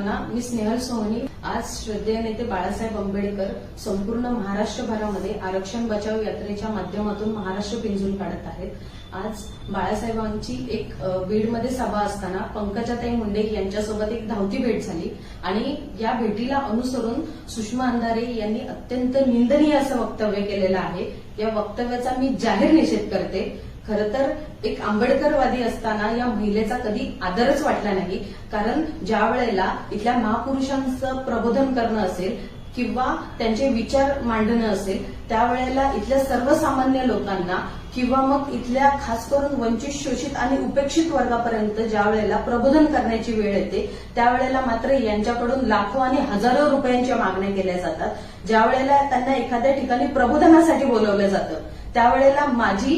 सर्वांना मी स्नेहल सोहनी आज श्रद्धेय नेते बाळासाहेब आंबेडकर संपूर्ण महाराष्ट्रभरामध्ये आरक्षण बचाव यात्रेच्या माध्यमातून महाराष्ट्र पिंजून काढत आहेत. आज बाळासाहेबांची एक बीडमध्ये सभा असताना पंकजाताई मुंडे यांच्यासोबत एक धावती भेट झाली आणि या भेटीला अनुसरून सुषमा अंधारे यांनी अत्यंत निंदनीय असं वक्तव्य केलेलं आहे. या वक्तव्याचा मी जाहीर निषेध करते. खरं तर एक आंबेडकरवादी असताना या महिलेचा कधी आदरच वाटला नाही. कारण ज्या वेळेला इथल्या महापुरुषांचं प्रबोधन करणं असेल किंवा त्यांचे विचार मांडणं असेल त्यावेळेला इथल्या सर्वसामान्य लोकांना किंवा मग इथल्या खास करून वंचित शोषित आणि उपेक्षित वर्गापर्यंत ज्या वेळेला प्रबोधन करण्याची वेळ येते त्यावेळेला मात्र यांच्याकडून लाखो आणि हजारो रुपयांच्या मागण्या केल्या जातात. ज्या वेळेला त्यांना एखाद्या ठिकाणी प्रबोधनासाठी बोलवलं जातं त्यावेळेला माझी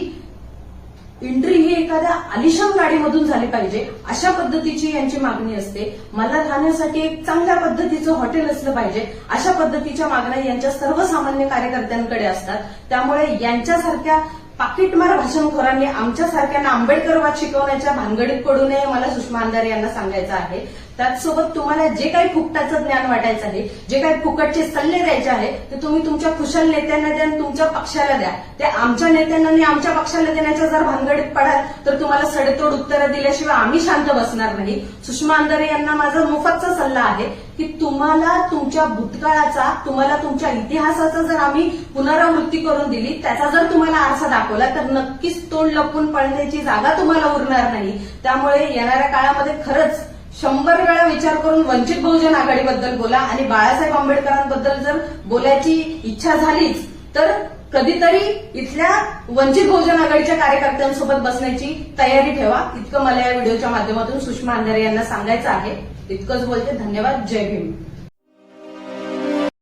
एंट्री ही एखाद्या आलिशान गाडीमधून झाली पाहिजे. अशा पद्धतीची यांची मागणी असते. मला राहण्यासाठी एक चांगल्या पद्धतीचं हॉटेल असलं पाहिजे. अशा पद्धतीच्या मागण्या यांच्या सर्वसामान्य कार्यकर्त्यांकडे असतात. त्यामुळे यांच्यासारख्या पाकिटमार भाषणखोरांनी आमच्यासारख्यांना आंबेडकरवाद शिकवण्याच्या भानगडीत पडू नये मला सुषमा अंधारे यांना सांगायचं आहे. त्याचसोबत तुम्हाला जे काही फुकटाचं ज्ञान वाटायचं आहे जे काही फुकटचे सल्ले द्यायचे आहे ते तुम्ही तुमच्या कुशल नेत्यांना द्या तुमच्या पक्षाला द्या. ते आमच्या नेत्यांना आणि आमच्या पक्षाला देण्याच्या जर भानगडीत पडाल तर तुम्हाला सडेतोड उत्तरं दिल्याशिवाय आम्ही शांत बसणार नाही. सुषमा अंधारे यांना माझा मोफतचा सल्ला आहे की तुम्हाला तुमच्या भूतकाळाचा तुम्हाला तुमच्या इतिहासाचा जर आम्ही पुनरावृत्ती करून दिली त्याचा जर तुम्हाला आरसा दाखवला तर नक्कीच तोंड लपून पळण्याची जागा तुम्हाला उरणार नाही. त्यामुळे येणाऱ्या काळामध्ये खरंच शंभर वेळा विचार करून वंचित बहुजन आघाडीबद्दल बोला आणि बाळासाहेब आंबेडकरांबद्दल जर बोलायची इच्छा झालीच तर कधीतरी इथल्या वंचित बहुजन आघाडीच्या कार्यकर्त्यांसोबत बसण्याची तयारी ठेवा. इतकं मला या व्हिडिओच्या माध्यमातून सुषमा अंधारे यांना सांगायचं आहे. इतकंच बोलते. धन्यवाद. जय भीम.